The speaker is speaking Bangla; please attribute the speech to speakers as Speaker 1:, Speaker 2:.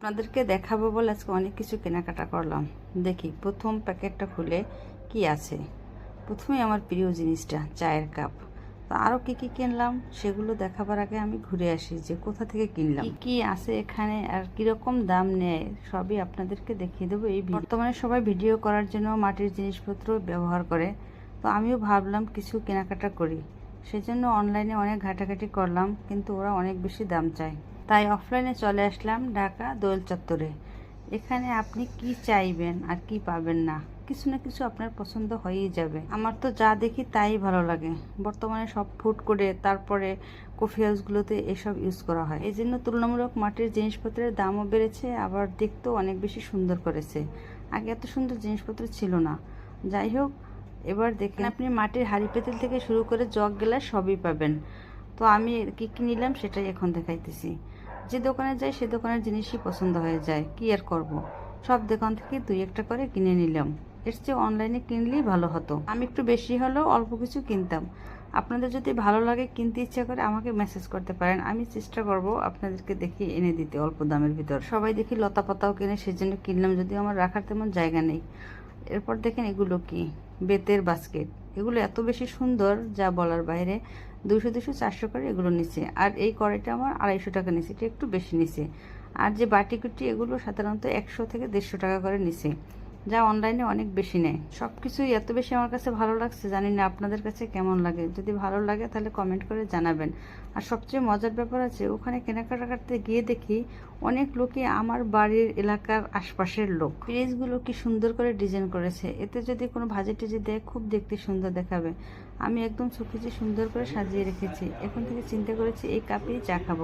Speaker 1: আপনাদেরকে দেখাবো বলে আজকে অনেক কিছু কেনাকাটা করলাম। দেখি প্রথম প্যাকেটটা খুলে কি আছে? প্রথমেই আমার প্রিয় জিনিসটা চায়ের কাপ। তো আরও কী কী কিনলাম সেগুলো দেখাবার আগে আমি ঘুরে আসি যে কোথা থেকে কিনলাম। কি কি আছে এখানে আর কীরকম দাম নেয় সবই আপনাদেরকে দেখিয়ে দেবো এই বর্তমানে সবাই ভিডিও করার জন্য মাটির জিনিসপত্র ব্যবহার করে। তো আমিও ভাবলাম কিছু কেনাকাটা করি। সেজন্য অনলাইনে অনেক ঘাটাঘাটি করলাম কিন্তু ওরা অনেক বেশি দাম চায়। তাই অফলাইনে চলে আসলাম ঢাকা দোয়েল চত্বরে। এখানে আপনি কি চাইবেন আর কি পাবেন না, কিছু না কিছু আপনার পছন্দ হয়েই যাবে। আমার তো যা দেখি তাই ভালো লাগে। বর্তমানে সব ফুড করে তারপরে কফি হাউসগুলোতে এসব ইউজ করা হয়। এই জন্য তুলনামূলক মাটির জিনিসপত্রের দামও বেড়েছে, আবার দেখতেও অনেক বেশি সুন্দর করেছে। আগে এত সুন্দর জিনিসপত্র ছিল না। যাই হোক, এবার দেখেন আপনি মাটির হাঁড়ি পেতেল থেকে শুরু করে জগ গেলা সবই পাবেন। তো আমি কী কী নিলাম সেটাই এখন দেখাইতেছি। যে দোকানে যাই, সে দোকানের জিনিসই পছন্দ হয়ে যায়। কী আর করব। সব দোকান থেকে দুই একটা করে কিনে নিলাম। এর চেয়ে অনলাইনে কিনলেই ভালো হতো। আমি একটু বেশি হলেও অল্প কিছু কিনতাম। আপনাদের যদি ভালো লাগে, কিনতে ইচ্ছা করে আমাকে মেসেজ করতে পারেন। আমি চেষ্টা করব আপনাদেরকে দেখি এনে দিতে অল্প দামের ভিতর। সবাই দেখি লতা পাতাও কিনে, সেজন্য কিনলাম। যদিও আমার রাখার তেমন জায়গা নেই। এরপর দেখেন এগুলো কি? বেতের বাস্কেট এগুলো এত বেশি সুন্দর যা বলার বাইরে। দুশো দুশো চারশো করে এগুলো নিচে আর এই কড়াইটা আমার আড়াইশো টাকা নিচে এটা একটু বেশি নিচে আর যে বাটিকুটি এগুলো সাধারণত একশো থেকে দেড়শো টাকা করে নিচে যা অনলাইনে অনেক বেশি নেয়। সব কিছুই এত বেশি আমার কাছে ভালো লাগছে, জানি না আপনাদের কাছে কেমন লাগে। যদি ভালো লাগে তাহলে কমেন্ট করে জানাবেন। আর সবচেয়ে মজার ব্যাপার আছে, ওখানে কেনাকাটা করতে গিয়ে দেখি অনেক লোকই আমার বাড়ির এলাকার আশপাশের লোক। ফ্রিজগুলো কি সুন্দর করে ডিজাইন করেছে। এতে যদি কোনো ভাজি টিজি দেয়, খুব দেখতে সুন্দর দেখাবে। আমি একদম সুখেছি সুন্দর করে সাজিয়ে রেখেছি, এখন থেকে চিন্তা করেছি এই কাপেই চা খাব।